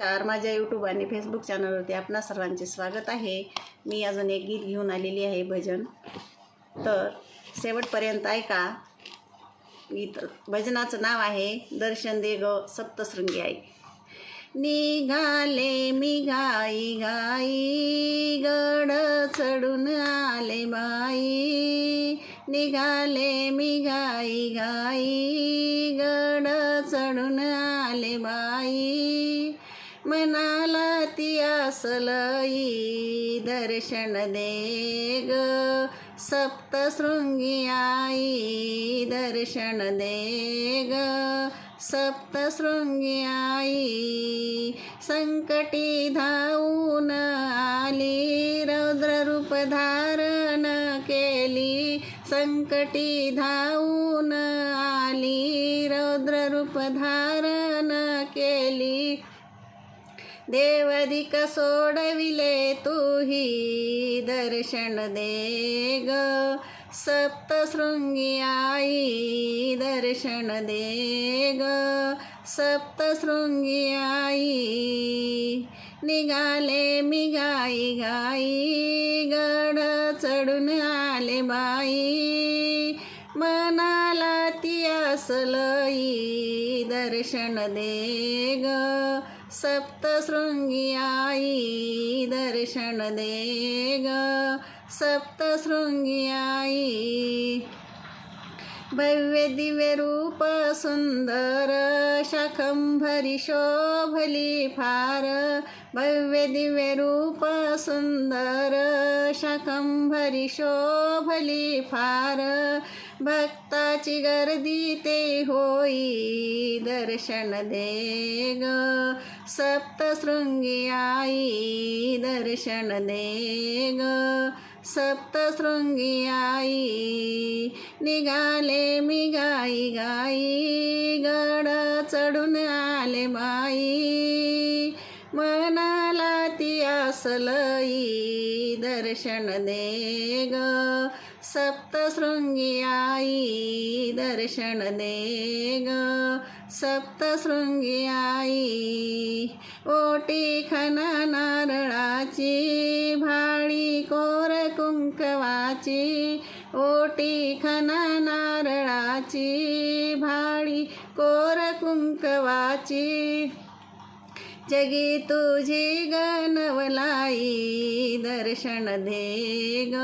नमस्कार माझ्या यूट्यूब आणि फेसबुक चॅनलवरती आपणा सर्वांचे स्वागत आहे. मी अजून एक गीत घेऊन आलेली आहे भजन. तर शेवटपर्यंत ऐका. गीत भजनाचं नाव आहे दर्शन दे ग सप्तशृंगी आई. निघाले मी गाई गाई गड चढून आले बाई. निघाले मी गाई गाई गड चढून आले बाई. मनाला ती असलई दर्शन दे ग सप्तशृंगी आई दर्शन दे ग सप्तशृंगी आई संकटी धावून आली. रौद्र रूप धारण केली. संकटी धावून आली. रौद्ररूप धारण केली. देवधिक सोडविले तूही दर्शन दे ग. सप्तशृंगी आई दर्शन दे ग. सप्तशृंगी आई निघाले मी गाई गाई गड चढून आले बाई. मना असलई दर्शन दे ग सप्तशृंगी आई दर्शन दे ग सप्तशृंगी आई। भव्य दिव्य रूप सुंदर शाखंभरी शोभली फार। भव्य दिव्य रूप सुंदर शाखंभरी शोभली फार। भक्ताची गर्दी ते होई. दर्शन दे ग. सप्तशृंगी आई दर्शन दे ग. सप्तशृंगी आई निघाले मी गाई गाई. गड चढून आले बाई मनाला ती असलई दर्शन दे ग. सप्तशृंगी आई दर्शन दे ग सप्तशृंगी आई ओटी खना नारळाची भाडी कोर कुंकवाची ओटी खना नारळाची भाडी कोर कुंकवाची। जगी तुझी गणवलाई दर्शन दे ग.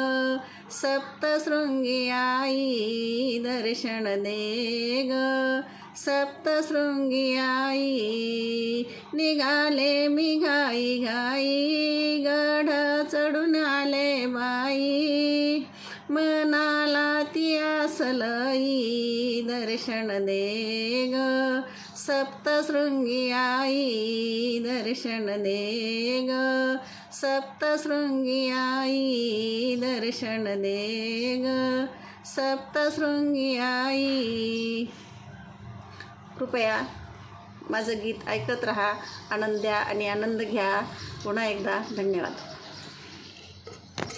सप्तशृंगी आई दर्शन दे ग. सप्तशृंगी आई निघाले मी गाई गाई गढ चढून आले बाई. मनाला ती असलई दर्शन दे ग. सप्तशृंगी आई दर्शन दे ग सप्तशृंगी आई दर्शन दे ग सप्तशृंगी आई कृपया माझं गीत ऐकत रहा. आनंद द्या आणि आनंद घ्या. पुन्हा एकदा धन्यवाद.